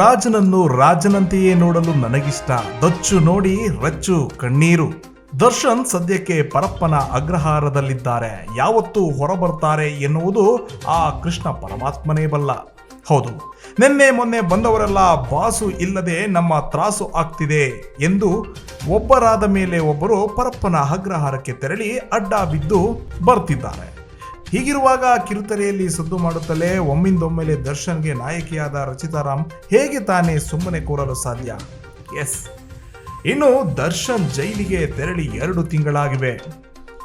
ರಾಜನನ್ನು ರಾಜನಂತೆಯೇ ನೋಡಲು ನನಗಿಷ್ಟ. ದಚ್ಚು ನೋಡಿ ರಚ್ಚು ಕಣ್ಣೀರು. ದರ್ಶನ್ ಸದ್ಯಕ್ಕೆ ಪರಪ್ಪನ ಅಗ್ರಹಾರದಲ್ಲಿದ್ದಾರೆ. ಯಾವತ್ತು ಹೊರಬರ್ತಾರೆ ಎನ್ನುವುದು ಆ ಕೃಷ್ಣ ಪರಮಾತ್ಮನೇ ಬಲ್ಲ. ಹೌದು, ನಿನ್ನೆ ಮೊನ್ನೆ ಬಂದವರೆಲ್ಲ ಬಾಸು ಇಲ್ಲದೆ ನಮ್ಮ ತ್ರಾಸು ಆಗ್ತಿದೆ ಎಂದು ಒಬ್ಬರಾದ ಮೇಲೆ ಒಬ್ಬರು ಪರಪ್ಪನ ಅಗ್ರಹಾರಕ್ಕೆ ತೆರಳಿ ಅಡ್ಡ ಬಿದ್ದು ಬರ್ತಿದ್ದಾರೆ. ಹೀಗಿರುವಾಗ ಕಿರುತೆರೆಯಲ್ಲಿ ಸದ್ದು ಮಾಡುತ್ತಲೇ ಒಮ್ಮಿಂದೊಮ್ಮೆಲೆ ದರ್ಶನ್ಗೆ ನಾಯಕಿಯಾದ ರಚಿತಾರಾಮ್ ಹೇಗೆ ತಾನೇ ಸುಮ್ಮನೆ ಕೂರಲು ಸಾಧ್ಯ? ಎಸ್. ಇನ್ನು ದರ್ಶನ್ ಜೈಲಿಗೆ ತೆರಳಿ ಎರಡು ತಿಂಗಳಾಗಿವೆ.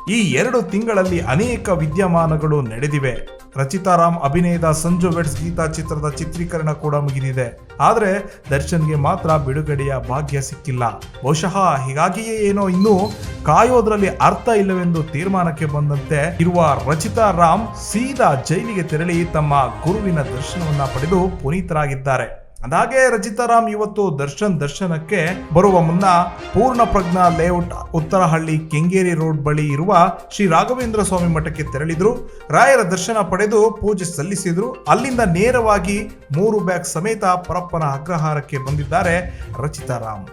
ಈ ಎರಡು ತಿಂಗಳಲ್ಲಿ ಅನೇಕ ವಿದ್ಯಮಾನಗಳು ನಡೆದಿವೆ. ರಚಿತಾರಾಮ್ ಅಭಿನಯದ ಸಂಜು ವೆಡ್ಸ್ ಗೀತಾ ಚಿತ್ರದ ಚಿತ್ರೀಕರಣ ಕೂಡ ಮುಗಿದಿದೆ. ಆದರೆ ದರ್ಶನ್ಗೆ ಮಾತ್ರ ಬಿಡುಗಡೆಯ ಭಾಗ್ಯ ಸಿಕ್ಕಿಲ್ಲ. ಬಹುಶಃ ಹೀಗಾಗಿಯೇ ಏನೋ ಇನ್ನೂ ಕಾಯೋದ್ರಲ್ಲಿ ಅರ್ಥ ಇಲ್ಲವೆಂದು ತೀರ್ಮಾನಕ್ಕೆ ಬಂದಂತೆ ಇರುವ ರಚಿತಾ ರಾಮ್ ಸೀದಾ ಜೈಲಿಗೆ ತೆರಳಿ ತಮ್ಮ ಗುರುವಿನ ದರ್ಶನವನ್ನ ಪಡೆದು ಪುನೀತರಾಗಿದ್ದಾರೆ. ಅದಾಗೆ ರಚಿತಾರಾಮ್ ಇವತ್ತು ದರ್ಶನ್ ದರ್ಶನಕ್ಕೆ ಬರುವ ಮುನ್ನ ಪೂರ್ಣ ಪ್ರಜ್ಞಾ ಲೇಔಟ್ ಉತ್ತರಹಳ್ಳಿ ಕೆಂಗೇರಿ ರೋಡ್ ಬಳಿ ಇರುವ ಶ್ರೀ ರಾಘವೇಂದ್ರ ಸ್ವಾಮಿ ಮಠಕ್ಕೆ ತೆರಳಿದ್ರು. ರಾಯರ ದರ್ಶನ ಪಡೆದು ಪೂಜೆ ಸಲ್ಲಿಸಿದ್ರು. ಅಲ್ಲಿಂದ ನೇರವಾಗಿ ಮೂರು ಬ್ಯಾಗ್ ಸಮೇತ ಪರಪ್ಪನ ಅಗ್ರಹಾರಕ್ಕೆ ಬಂದಿದ್ದಾರೆ ರಚಿತಾರಾಮ್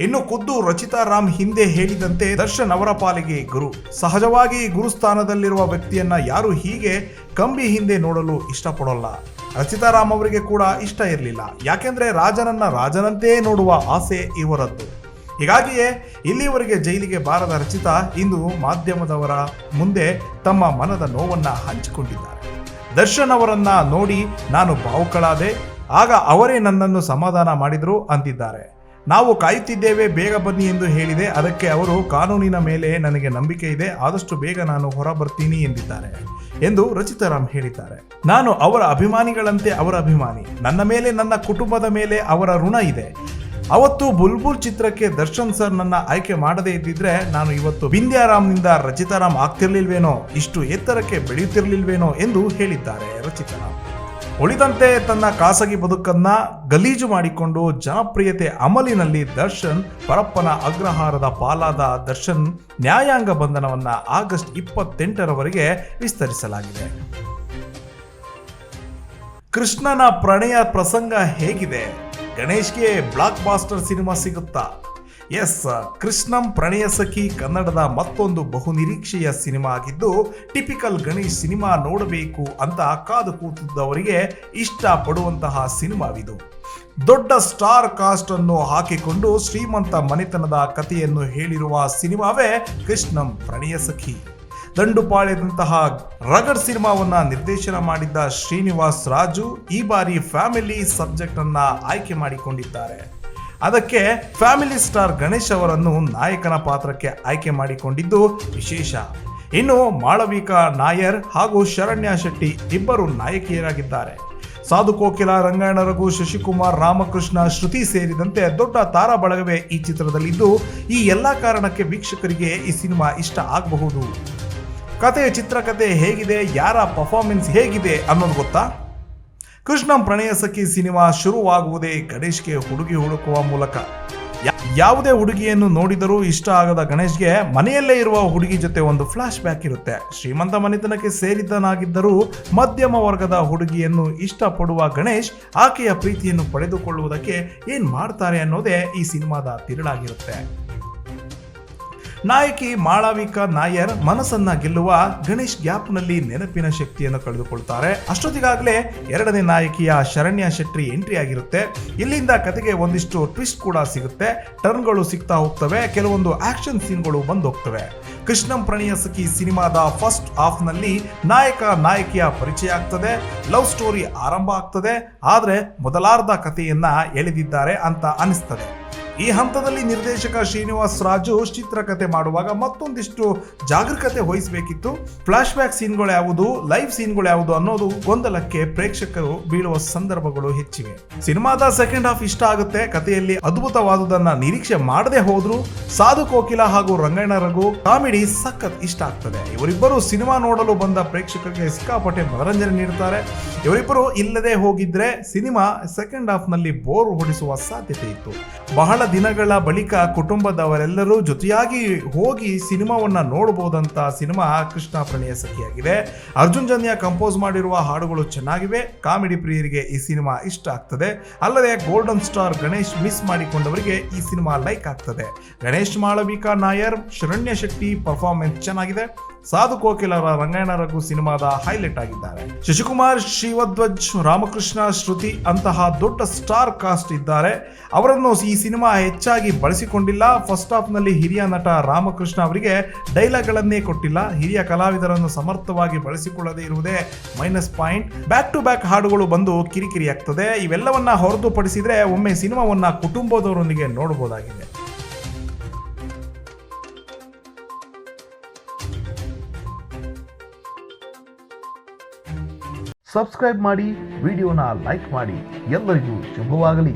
ಇನ್ನು ಖುದ್ದು ರಚಿತಾ ರಾಮ್ ಹಿಂದೆ ಹೇಳಿದಂತೆ ದರ್ಶನ್ ಅವರ ಪಾಲಿಗೆ ಗುರು. ಸಹಜವಾಗಿ ಗುರುಸ್ಥಾನದಲ್ಲಿರುವ ವ್ಯಕ್ತಿಯನ್ನ ಯಾರು ಹೀಗೆ ಕಂಬಿ ಹಿಂದೆ ನೋಡಲು ಇಷ್ಟಪಡೋಲ್ಲ. ರಚಿತಾರಾಮ್ ಅವರಿಗೆ ಕೂಡ ಇಷ್ಟ ಇರಲಿಲ್ಲ. ಯಾಕೆಂದ್ರೆ ರಾಜನನ್ನ ರಾಜನಂತೆ ನೋಡುವ ಆಸೆ ಇವರದ್ದು. ಹೀಗಾಗಿಯೇ ಇಲ್ಲಿವರೆಗೆ ಜೈಲಿಗೆ ಬಾರದ ರಚಿತಾ ಇಂದು ಮಾಧ್ಯಮದವರ ಮುಂದೆ ತಮ್ಮ ಮನದ ನೋವನ್ನ ಹಂಚಿಕೊಂಡಿದ್ದಾರೆ. ದರ್ಶನ್ ಅವರನ್ನ ನೋಡಿ ನಾನು ಭಾವುಕಳಾದೆ, ಆಗ ಅವರೇ ನನ್ನನ್ನು ಸಮಾಧಾನ ಮಾಡಿದ್ರು ಅಂತಿದ್ದಾರೆ. ನಾವು ಕಾಯುತ್ತಿದ್ದೇವೆ, ಬೇಗ ಬನ್ನಿ ಎಂದು ಹೇಳಿದೆ. ಅದಕ್ಕೆ ಅವರು, ಕಾನೂನಿನ ಮೇಲೆ ನನಗೆ ನಂಬಿಕೆ ಇದೆ, ಆದಷ್ಟು ಬೇಗ ನಾನು ಹೊರ ಬರ್ತೀನಿ ಎಂದಿದ್ದಾರೆ ಎಂದು ರಚಿತಾರಾಮ್ ಹೇಳಿದ್ದಾರೆ. ನಾನು ಅವರ ಅಭಿಮಾನಿಗಳಂತೆ ಅವರ ಅಭಿಮಾನಿ. ನನ್ನ ಮೇಲೆ, ನನ್ನ ಕುಟುಂಬದ ಮೇಲೆ ಅವರ ಋಣ ಇದೆ. ಅವತ್ತು ಬುಲ್ಬುಲ್ ಚಿತ್ರಕ್ಕೆ ದರ್ಶನ್ ಸರ್ ನನ್ನ ಆಯ್ಕೆ ಮಾಡದೇ ಇದ್ದಿದ್ರೆ ನಾನು ಇವತ್ತು ಬಿಂದ್ಯಾರಾಮ್ನಿಂದ ರಚಿತಾರಾಮ್ ಆಗ್ತಿರ್ಲಿಲ್ವೇನೋ, ಇಷ್ಟು ಎತ್ತರಕ್ಕೆ ಬೆಳೆಯುತ್ತಿರ್ಲಿಲ್ವೇನೋ ಎಂದು ಹೇಳಿದ್ದಾರೆ ರಚಿತಾರಾಮ್. ಉಳಿದಂತೆ ತನ್ನ ಖಾಸಗಿ ಬದುಕನ್ನ ಗಲೀಜು ಮಾಡಿಕೊಂಡು ಜನಪ್ರಿಯತೆ ಅಮಲಿನಲ್ಲಿ ದರ್ಶನ್ ಪರಪ್ಪನ ಅಗ್ರಹಾರದ ಪಾಲಾದ ದರ್ಶನ್ ನ್ಯಾಯಾಂಗ ಬಂಧನವನ್ನ ಆಗಸ್ಟ್ ಇಪ್ಪತ್ತೆಂಟರವರೆಗೆ ವಿಸ್ತರಿಸಲಾಗಿದೆ. ಕೃಷ್ಣನ ಪ್ರಣಯ ಪ್ರಸಂಗ ಹೇಗಿದೆ? ಗಣೇಶ್ಗೆ ಬ್ಲಾಕ್ ಬಾಸ್ಟರ್ ಸಿನಿಮಾ ಸಿಗುತ್ತಾ? ಎಸ್, ಕೃಷ್ಣಂ ಪ್ರಣಯ ಸಖಿ ಕನ್ನಡದ ಮತ್ತೊಂದು ಬಹುನಿರೀಕ್ಷೆಯ ಸಿನಿಮಾ ಆಗಿದ್ದು, ಟಿಪಿಕಲ್ ಗಣೇಶ್ ಸಿನಿಮಾ ನೋಡಬೇಕು ಅಂತ ಕಾದು ಕೂತಿದ್ದವರಿಗೆ ಇಷ್ಟಪಡುವಂತಹ ಸಿನಿಮಾವಿದು. ದೊಡ್ಡ ಸ್ಟಾರ್ ಕಾಸ್ಟ್ ಅನ್ನು ಹಾಕಿಕೊಂಡು ಶ್ರೀಮಂತ ಮನೆತನದ ಕಥೆಯನ್ನು ಹೇಳಿರುವ ಸಿನಿಮಾವೇ ಕೃಷ್ಣಂ ಪ್ರಣಯ ಸಖಿ ದಂಡುಪಾಳ್ಯದಂತಹ ರಗಡ್ ಸಿನಿಮಾವನ್ನ ನಿರ್ದೇಶನ ಮಾಡಿದ್ದ ಶ್ರೀನಿವಾಸ್ ರಾಜು ಈ ಬಾರಿ ಫ್ಯಾಮಿಲಿ ಸಬ್ಜೆಕ್ಟ್ ಅನ್ನ ಆಯ್ಕೆ ಮಾಡಿಕೊಂಡಿದ್ದಾರೆ. ಅದಕ್ಕೆ ಫ್ಯಾಮಿಲಿ ಸ್ಟಾರ್ ಗಣೇಶ್ ಅವರನ್ನು ನಾಯಕನ ಪಾತ್ರಕ್ಕೆ ಆಯ್ಕೆ ಮಾಡಿಕೊಂಡಿದ್ದು ವಿಶೇಷ. ಇನ್ನು ಮಾಳವಿಕಾ ನಾಯರ್ ಹಾಗೂ ಶರಣ್ಯ ಶೆಟ್ಟಿ ಇಬ್ಬರು ನಾಯಕಿಯರಾಗಿದ್ದಾರೆ. ಸಾಧು ಕೋಕಿಲ, ರಂಗಾಯಣ ರಘು, ಶಶಿಕುಮಾರ್, ರಾಮಕೃಷ್ಣ, ಶ್ರುತಿ ಸೇರಿದಂತೆ ದೊಡ್ಡ ತಾರಾ ಬಳಗವೇ ಈ ಚಿತ್ರದಲ್ಲಿದ್ದು, ಈ ಎಲ್ಲ ಕಾರಣಕ್ಕೆ ವೀಕ್ಷಕರಿಗೆ ಈ ಸಿನಿಮಾ ಇಷ್ಟ ಆಗಬಹುದು. ಕತೆ ಚಿತ್ರಕಥೆ ಹೇಗಿದೆ, ಯಾರ ಪರ್ಫಾರ್ಮೆನ್ಸ್ ಹೇಗಿದೆ ಅನ್ನೋದು ಗೊತ್ತಾ? ಕೃಷ್ಣಂ ಪ್ರಣಯ ಸಖಿ ಸಿನಿಮಾ ಶುರುವಾಗುವುದೇ ಗಣೇಶ್ಗೆ ಹುಡುಗಿ ಹುಡುಕುವ ಮೂಲಕ. ಯಾವುದೇ ಹುಡುಗಿಯನ್ನು ನೋಡಿದರೂ ಇಷ್ಟ ಆಗದ ಗಣೇಶ್ಗೆ ಮನೆಯಲ್ಲೇ ಇರುವ ಹುಡುಗಿ ಜೊತೆ ಒಂದು ಫ್ಲಾಶ್ ಬ್ಯಾಕ್ ಇರುತ್ತೆ. ಶ್ರೀಮಂತ ಮನೆತನಕ್ಕೆ ಸೇರಿದ್ದನಾಗಿದ್ದರೂ ಮಧ್ಯಮ ವರ್ಗದ ಹುಡುಗಿಯನ್ನು ಇಷ್ಟಪಡುವ ಗಣೇಶ್ ಆಕೆಯ ಪ್ರೀತಿಯನ್ನು ಪಡೆದುಕೊಳ್ಳುವುದಕ್ಕೆ ಏನ್ ಮಾಡ್ತಾರೆ ಅನ್ನೋದೇ ಈ ಸಿನಿಮಾದ ತಿರುಳಾಗಿರುತ್ತೆ. ನಾಯಕಿ ಮಾಳವಿಕಾ ನಾಯರ್ ಮನಸ್ಸನ್ನ ಗೆಲ್ಲುವ ಗಣೇಶ್ ಗ್ಯಾಪ್ನಲ್ಲಿ ನೆನಪಿನ ಶಕ್ತಿಯನ್ನು ಕಳೆದುಕೊಳ್ತಾರೆ. ಅಷ್ಟೊತ್ತಿಗಾಗಲೇ ಎರಡನೇ ನಾಯಕಿಯ ಶರಣ್ಯ ಶೆಟ್ಟಿ ಎಂಟ್ರಿ ಆಗಿರುತ್ತೆ. ಇಲ್ಲಿಂದ ಕತೆಗೆ ಒಂದಿಷ್ಟು ಟ್ವಿಸ್ಟ್ ಕೂಡ ಸಿಗುತ್ತೆ. ಟರ್ನ್ಗಳು ಸಿಗ್ತಾ ಹೋಗ್ತವೆ. ಕೆಲವೊಂದು ಆಕ್ಷನ್ ಸೀನ್ಗಳು ಬಂದೋಗ್ತವೆ. ಕೃಷ್ಣಂ ಪ್ರಣಯ ಸಖಿ ಸಿನಿಮಾದ ಫಸ್ಟ್ ಹಾಫ್ನಲ್ಲಿ ನಾಯಕ ನಾಯಕಿಯ ಪರಿಚಯ ಆಗ್ತದೆ. ಲವ್ ಸ್ಟೋರಿ ಆರಂಭ ಆಗ್ತದೆ. ಆದರೆ ಮೊದಲಾರ್ಧ ಕಥೆಯನ್ನ ಎಳೆದಿದ್ದಾರೆ ಅಂತ ಅನಿಸ್ತದೆ. ಈ ಹಂತದಲ್ಲಿ ನಿರ್ದೇಶಕ ಶ್ರೀನಿವಾಸ್ ರಾಜು ಚಿತ್ರಕಥೆ ಮಾಡುವಾಗ ಮತ್ತೊಂದಿಷ್ಟು ಜಾಗರೂಕತೆ ವಹಿಸಬೇಕಿತ್ತು. ಫ್ಲಾಶ್ ಬ್ಯಾಕ್ ಸೀನ್ಗಳು ಯಾವುದು ಲೈವ್ ಸೀನ್ಗಳು ಯಾವುದು ಅನ್ನೋದು ಗೊಂದಲಕ್ಕೆ ಪ್ರೇಕ್ಷಕರು ಬೀಳುವ ಸಂದರ್ಭಗಳು ಹೆಚ್ಚಿವೆ. ಸಿನಿಮಾದ ಸೆಕೆಂಡ್ ಹಾಫ್ ಇಷ್ಟ ಆಗುತ್ತೆ. ಕಥೆಯಲ್ಲಿ ಅದ್ಭುತವಾದುದನ್ನ ನಿರೀಕ್ಷೆ ಮಾಡದೆ ಹೋದ್ರು. ಸಾಧು ಕೋಕಿಲ ಹಾಗೂ ರಂಗಣ್ಣ ರಘು ಕಾಮಿಡಿ ಸಖತ್ ಇಷ್ಟ ಆಗ್ತದೆ. ಇವರಿಬ್ಬರು ಸಿನಿಮಾ ನೋಡಲು ಬಂದ ಪ್ರೇಕ್ಷಕರಿಗೆ ಸಿಕ್ಕಾಪಟ್ಟೆ ಮನರಂಜನೆ ನೀಡುತ್ತಾರೆ ಇವರಿಬ್ಬರು ಇಲ್ಲದೆ ಹೋಗಿದ್ರೆ ಸಿನಿಮಾ ಸೆಕೆಂಡ್ ಹಾಫ್ನಲ್ಲಿ ಬೋರ್ ಹೊಡಿಸುವ ಸಾಧ್ಯತೆ ಇತ್ತು. ಬಹಳ ದಿನಗಳ ಬಳಿಕ ಕುಟುಂಬದವರೆಲ್ಲರೂ ಜೊತೆಯಾಗಿ ಹೋಗಿ ಸಿನಿಮಾವನ್ನು ನೋಡಬಹುದಂತ ಸಿನಿಮಾ ಕೃಷ್ಣ ಪ್ರಣಯ ಸಖಿಯಾಗಿದೆ ಅರ್ಜುನ್ ಜನ್ಯ ಕಂಪೋಸ್ ಮಾಡಿರುವ ಹಾಡುಗಳು ಚೆನ್ನಾಗಿವೆ. ಕಾಮಿಡಿ ಪ್ರಿಯರಿಗೆ ಈ ಸಿನಿಮಾ ಇಷ್ಟ ಆಗ್ತದೆ. ಅಲ್ಲದೆ ಗೋಲ್ಡನ್ ಸ್ಟಾರ್ ಗಣೇಶ್ ಮಿಸ್ ಮಾಡಿಕೊಂಡವರಿಗೆ ಈ ಸಿನಿಮಾ ಲೈಕ್ ಆಗ್ತದೆ. ಗಣೇಶ್ ಮಾಳವಿಕಾ ನಾಯರ್, ಶರಣ್ಯ ಶೆಟ್ಟಿ ಪರ್ಫಾರ್ಮೆನ್ಸ್ ಚೆನ್ನಾಗಿದೆ. ಸಾಧು ಕೋಕಿಲರ ರಂಗಾಯಣ ರಘು ಸಿನಿಮಾದ ಹೈಲೈಟ್ ಆಗಿದ್ದಾರೆ. ಶಶಿಕುಮಾರ್ ಶಿವಧ್ವಜ್ ರಾಮಕೃಷ್ಣ, ಶ್ರುತಿ ಅಂತಹ ದೊಡ್ಡ ಸ್ಟಾರ್ ಕಾಸ್ಟ್ ಇದ್ದಾರೆ. ಅವರನ್ನು ಈ ಸಿನಿಮಾ ಹೆಚ್ಚಾಗಿ ಬಳಸಿಕೊಂಡಿಲ್ಲ. ಫಸ್ಟ್ ಹಾಫ್ನಲ್ಲಿ ಹಿರಿಯ ನಟ ರಾಮಕೃಷ್ಣ ಅವರಿಗೆ ಡೈಲಾಗ್ಗಳನ್ನೇ ಕೊಟ್ಟಿಲ್ಲ. ಹಿರಿಯ ಕಲಾವಿದರನ್ನು ಸಮರ್ಥವಾಗಿ ಬಳಸಿಕೊಳ್ಳದೇ ಇರುವುದೇ minus point. Back to back ಹಾಡುಗಳು ಬಂದು ಕಿರಿಕಿರಿ ಆಗ್ತದೆ ಇವೆಲ್ಲವನ್ನ ಹೊರತುಪಡಿಸಿದ್ರೆ ಒಮ್ಮೆ ಸಿನಿಮಾವನ್ನ ಕುಟುಂಬದವರೊಂದಿಗೆ ನೋಡಬಹುದಾಗಿದೆ ಸಬ್ಸ್ಕ್ರೈಬ್ ಮಾಡಿ ವಿಡಿಯೋನ ಲೈಕ್ ಮಾಡಿ ಎಲ್ಲರಿಗೂ ಶುಭವಾಗಲಿ.